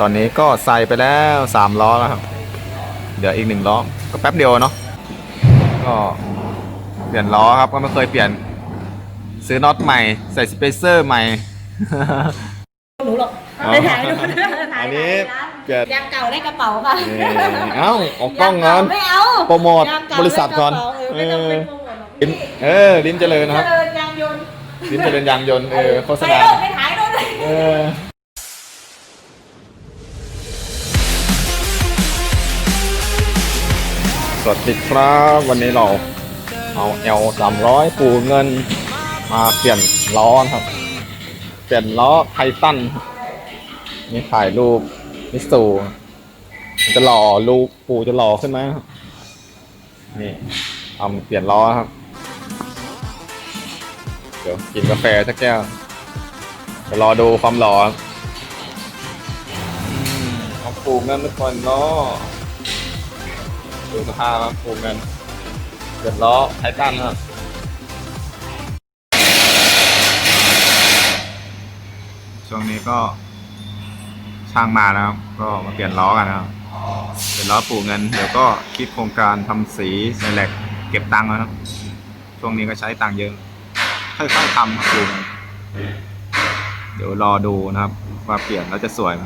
ตอนนี้ก็ใส่ไปแล้วสามล้อแล้วครับ เดี๋ยวอีกหนึ่งล้อ ก็แป๊บเดียวเนาะ ก็เปลี่ยนล้อครับ ก็ไม่เคยเปลี่ยน ซื้อน็อตใหม่ ใส่สเปเซอร์ใหม่ หนูหรอกอ๋อไปถ่ายดูถ่ายอันนี้ถ่ายเปลี่ยน ยางเก่าได้กระเป๋าค่ะเอ่อเอ้าออกกล้องงอน ไม่เอาโปรโมทยางเก่าบริษัทก่อน ได้กระเป๋าเออไม่ต้องเป็นโปรโมทหรอกลิ้นเออ ลิ้นเจริญนะครับเจริญยางยนต์ลิ้นเจริญยางยนต์ เออ โฆษไปณาโน่นไปถ่ายโน่นเลย เออ สวัสดีครับ วันนี้เราเอา L 300 ปูเงิน มาเปลี่ยนล้อครับ เปลี่ยนล้อไททันนี่ถ่ายรูปมิสูมันจะหล่อรูปปูจะหล่อขึ้นไหมนี่เอาเปลี่ยนล้อครับ เดี๋ยวกินกาแฟสักแก้วจะรอดูความหล่อครับอืมเอาปลูกนั่นทุกคนเนาะ สภาพครับปลูกเงินเดือดล้อไททันครับช่วงนี้ก็ช่างมาแล้วครับก็มาเปลี่ยนล้อกันนะครับเปลี่ยนล้อปลูกเงิน เดี๋ยวก็คิดโครงการทำสีใส่แหลกเก็บตังค์นะครับช่วงนี้ก็ใช้ตังค์เยอะค่อยๆทำครับปลูกเงินเดี๋ยวรอดูนะครับ ว่าเปลี่ยนแล้วจะสวยไหม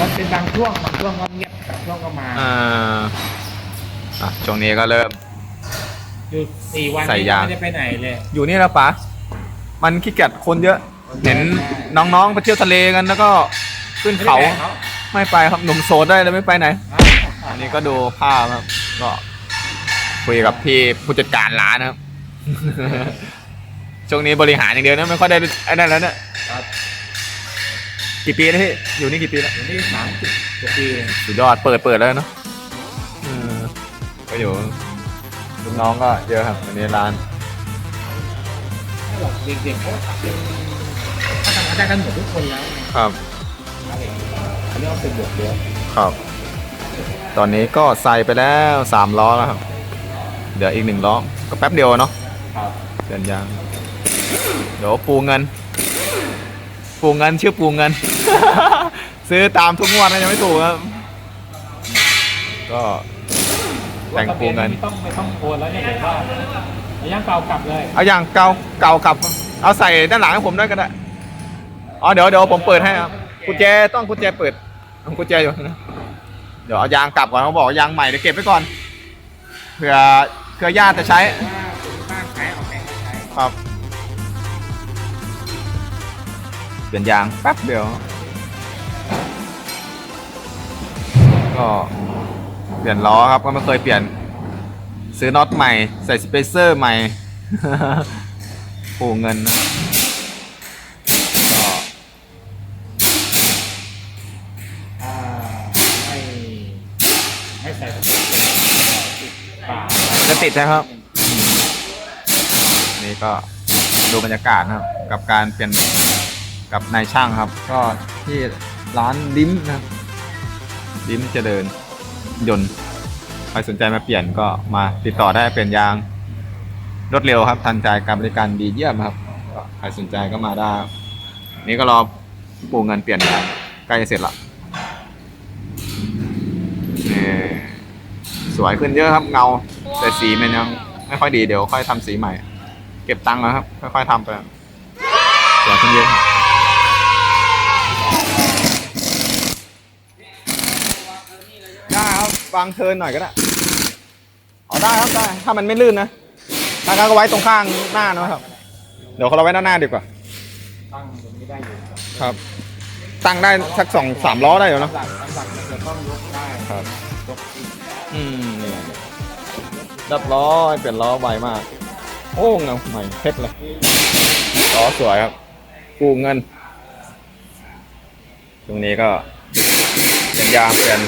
มันเป็นบางช่วงบางช่วงก็เงียบบาง ช่วงก็มาอ่าอะช่วงนี้ก็เริ่มอยู่สี่วันใส่นี้ยาง ไม่ได้ไปไหนเลยอยู่นี่แล้วปะมันขี้เกียจคนเยอะ เห็นน้องๆไปเที่ยวทะเลกันแล้วก็ขึ้นเขา ไม่ได้ไปไม่ไปครับหนุ่มโสดได้เลยไม่ไปไหนเขาอันนี้ก็ดูภาพครับ ก็คุยกับพี่ผู้จัดการร้านนะครับ ช่วงนี้บริหารอย่างเดียวนะไม่ค่อยได้ไอ้นั่นแล้วเนี่ยครับ กี่ปีแล้วพี่อยู่นี่กี่ปีแล้วอยู่นี่สามสิบกว่าปีเองสุดยอดเปิดเปิดแล้วเนาะเออก็อยู่ลูกน้องก็เยอะครับวันนี้ร้าน ไม่หรอกเด็กๆเขาทำเขาทำอาจารย์กันหมดทุกคนแล้วครับอันนี้เอาเป็นบทเดียวครับ ตอนนี้ก็ใส่ไปแล้วสามล้อแล้วครับเดี๋ยวอีกหนึ่งล้อก็แป๊บเดียวเนาะครับเดินยางเดี๋ยวปูเงิน ปูเงินชื่อปูเงิน ซื้อตามทุกงวดนะยังไม่ถูกครับ ก็แต่งปูเงิน ไม่ต้องไม่ต้องโอนแล้วเนี่ยผมว่าเอาย่างเก่ากลับเลยเอาอย่างเก่าเก่าขับ เอาใส่ด้านหลังให้ผมด้วยก็ได้ อ๋อเดี๋ยวเดี๋ยวผมเปิดให้ครับกุญแจต้องกุญแจเปิดต้องกุญแจอยู่นะเดี๋ยวเอายางกลับก่อนเขาบอกว่ายางใหม่เดี๋ยวเก็บไว้ก่อนเผื่อเผื่อญาติจะใช้ว่าบ้านขายเอาแพงก็ใช้ ครับ เปลี่ยนยางแป๊บเดียว ก็เปลี่ยนล้อครับก็ไม่เคยเปลี่ยน ซื้อน็อตใหม่ใส่สเปเซอร์ใหม่ปูเงินนะก็อ่าไม่ไม่ใส่จะติดนะครับนี่ก็ดูบรรยากาศนะครับ กับการเปลี่ยน กับนายช่างครับ ก็ที่ร้านลิ้มนะครับลิ้มเจริญยนต์ใครสนใจมาเปลี่ยนก็มาติดต่อได้เปลี่ยนยางรวดเร็วครับ ทันใจการบริการดีเยี่ยมครับก็ใครสนใจก็มาได้ครับนี่ก็รอปูเงินเปลี่ยนยางใกล้จะเสร็จละนี่สวยขึ้นเยอะครับเงา แต่สีมันยังไม่ค่อยดีเดี๋ยวค่อยทำสีใหม่ เก็บตังค์นะครับ ค่อยๆทำไปสวยขึ้นเยอะครับ วางเทินหน่อยก็ได้เอ๋อได้ครับได้ถ้ามันไม่ลื่นนะถ้างั้นก็ไว้ตรงข้างหน้านะครับ เดี๋ยวเราไว้ด้านหน้าดีกว่า ตั้งตรงนี้ได้อยู่ครับตั้งได้สักสองสามล้อได้อยู่เนอะหลักหลักมันจะต้องยกได้ครับยกอีกอืมนี่เรียบร้อเปลี่ยนล้อไวมาก โอ้เงาใหม่เพชรเลยล้อสวยครับ กูเงิน ตรงนี้ก็เปลี่ยนยางเปลี่ยน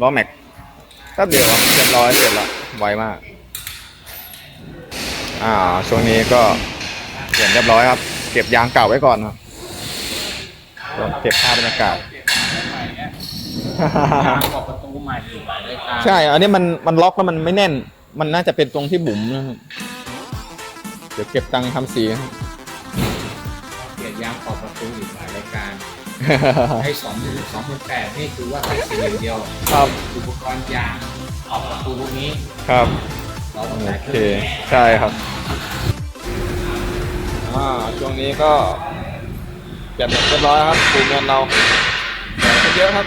ล้อแม็ก ป๊บเดียวครับเรียบร้อยเสร็จละไวมากอ่าช่วงนี้ก็เปลี่ยนเรียบร้อยครับ เก็บยางเก่าไว้ก่อนครับส่วนเก็บภาพบรรยากาศยางออกประตูใหม่อีกหลายรายการใช่ อันนี้มันมันล็อกแล้วมันไม่แน่น มันน่าจะเป็นตรงที่บุ๋มนะครับเดี๋ยวเก็บตังค์ทำสีครับเปลี่ยนยางออกประตูอีกหลายรายการให้สองสองพันแปดนี่คือว่าใส่สีอย่างเดียวครับอุปกรณ์ยาง ออกประตูพวกนี้ครับ เราต้องโอจ่ายเคเพิ่มใช่ครับ อ่าช่วงนี้ก็เปลี่ยนเรียบร้อยครับปูเงินเราเปลี่ยนเยอะครับ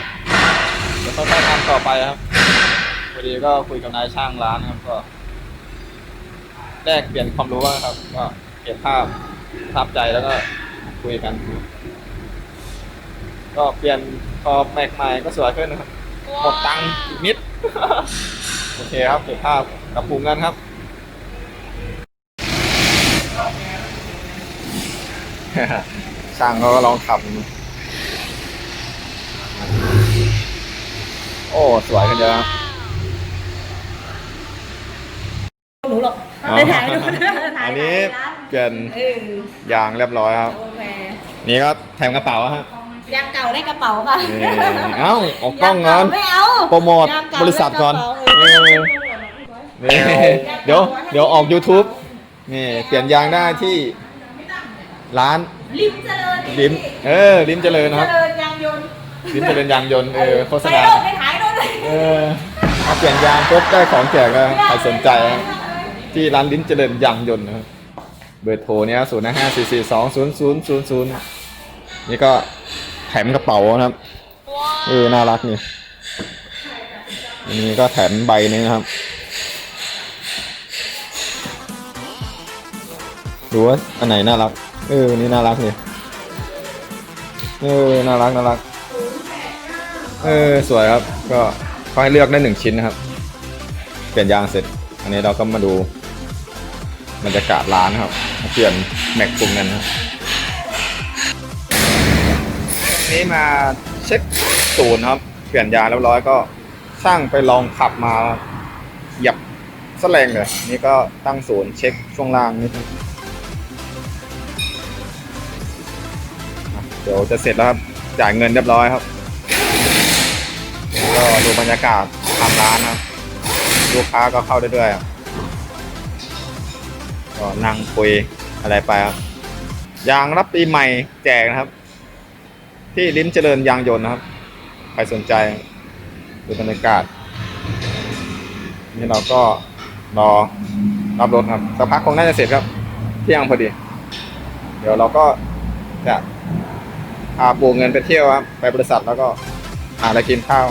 เดี๋ยวค่อยๆทำต่อไปครับพอดีก็คุยกับนายช่างร้านครับก็แลกเปลี่ยนความรู้บ้างครับ ก็เก็บภาพประทับใจแล้วก็คุยกัน ก็เปลี่ยนพอแม็กใหม่ก็สวยขึ้นนะครับหมดตังค์อีกนิด โอเคครับเก็บภาพกับปูเงินครับช่างเขาก็ลองขับโอ้ สวยกันเยอะครับหนูหรอกอ๋อไปถ่ายดูถ่ายอันนี้ร้านเปลี่ยนเออยางเรียบร้อยครับโอเคนี่ก็แถมกระเป๋าฮะ ยางเก่าได้กระเป๋าค่ะนี่เอ้าออกกล้องยาเงินไม่เอาโปรโมทยางเก่าบริษัทก่อนได้กระเป๋าเออนี่เดี๋ยวเดี๋ยวออก YouTube นี่เปลี่ยนยางได้ที่ร้านริมเจริญลิ้มเออลิ้มเจริญนะครับเจริญยางยนต์ลิ้มเจริญยางยนต์เออโฆษไปณาโดนไปถ่ายโดนเลยเออมาเปลี่ยนยางปุ๊บได้ของแจกก็ใครสนใจนะที่ร้านลิ้นเจริญยางยนต์นะครับเบอร์โทรเนี่ยศูนย์ห้าสี่สี่สองศูนย์ศูนย์ศูนย์ศูนย์นี่ก็ แถมกระเป๋านะครับเออน่ารักนี่อันนี้ก็แถมใบหนึงนะครับดูว่าอันไหนน่ารัก เออนี่น่ารักนี่เออน่ารักน่ารัก เออสวยครับ ก็เขาให้เลือกได้หนึ่งชิ้นนะครับ เปลี่ยนยางเสร็จ อันนี้เราก็มาดูบรรยากาศร้านครับมาเปลี่ยนแม็กปุ่มกันนะครับ นี่มาเช็คศูนย์ครับ เปลี่ยนยางเรียบร้อยก็ช่างไปลองขับมาหยียบสแลงเลย นี่ก็ตั้งศูนย์เช็คช่วงล่างนิดเดี๋ยวจะเสร็จแล้วครับ จ่ายเงินเรียบร้อยครับ ก็ดูบรรยากาศทำร้านครับ ลูกค้าก็เข้าได้ด้วยครับก็นั่งคุยอะไรไปครับยางรับปีใหม่แจกนะครับ ที่ลิ้มเจริญยางยนต์นะครับ ใครสนใจดูบรรยากาศ นี่เราก็รอรับรถครับสักพักคงน่าจะเสร็จครับ เที่ยงพอดี เดี๋ยวเราก็จะพาปูเงินไปเที่ยวครับไปบริษัทแล้วก็หาอะไรกินข้าว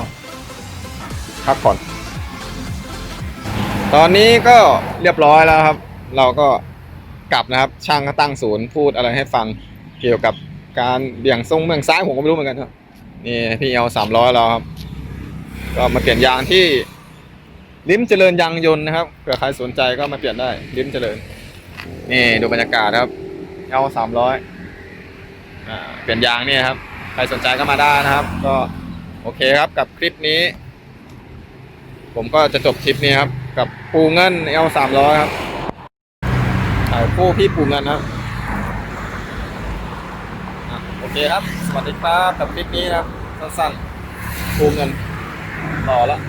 พักผ่อน ตอนนี้ก็เรียบร้อยแล้วครับ เราก็กลับนะครับ ช่างก็ตั้งศูนย์พูดอะไรให้ฟังเกี่ยวกับ การเบี่ยงทรงเมืองซ้ายผมก็ไม่รู้เหมือนกันครับนี่พี่เอลสามร้อยเราครับ ก็มาเปลี่ยนยางที่ลิ้มเจริญยางยนต์นะครับเผื่อใครสนใจก็มาเปลี่ยนได้ลิ้มเจริญ นี่ดูบรรยากาศครับเอลสามร้อยเปลี่ยนยางนี่ครับ ใครสนใจก็มาได้นะครับ ก็โอเคครับกับคลิปนี้ ผมก็จะจบคลิปนี้ครับ กับปูเงินเอลสามร้อยครับถ่ายคู่พี่ปูเงินครับอะ เคครับ สวัสดีครับกับคลิปนี้นะครับสั้นๆคูเงินต่อแล้ว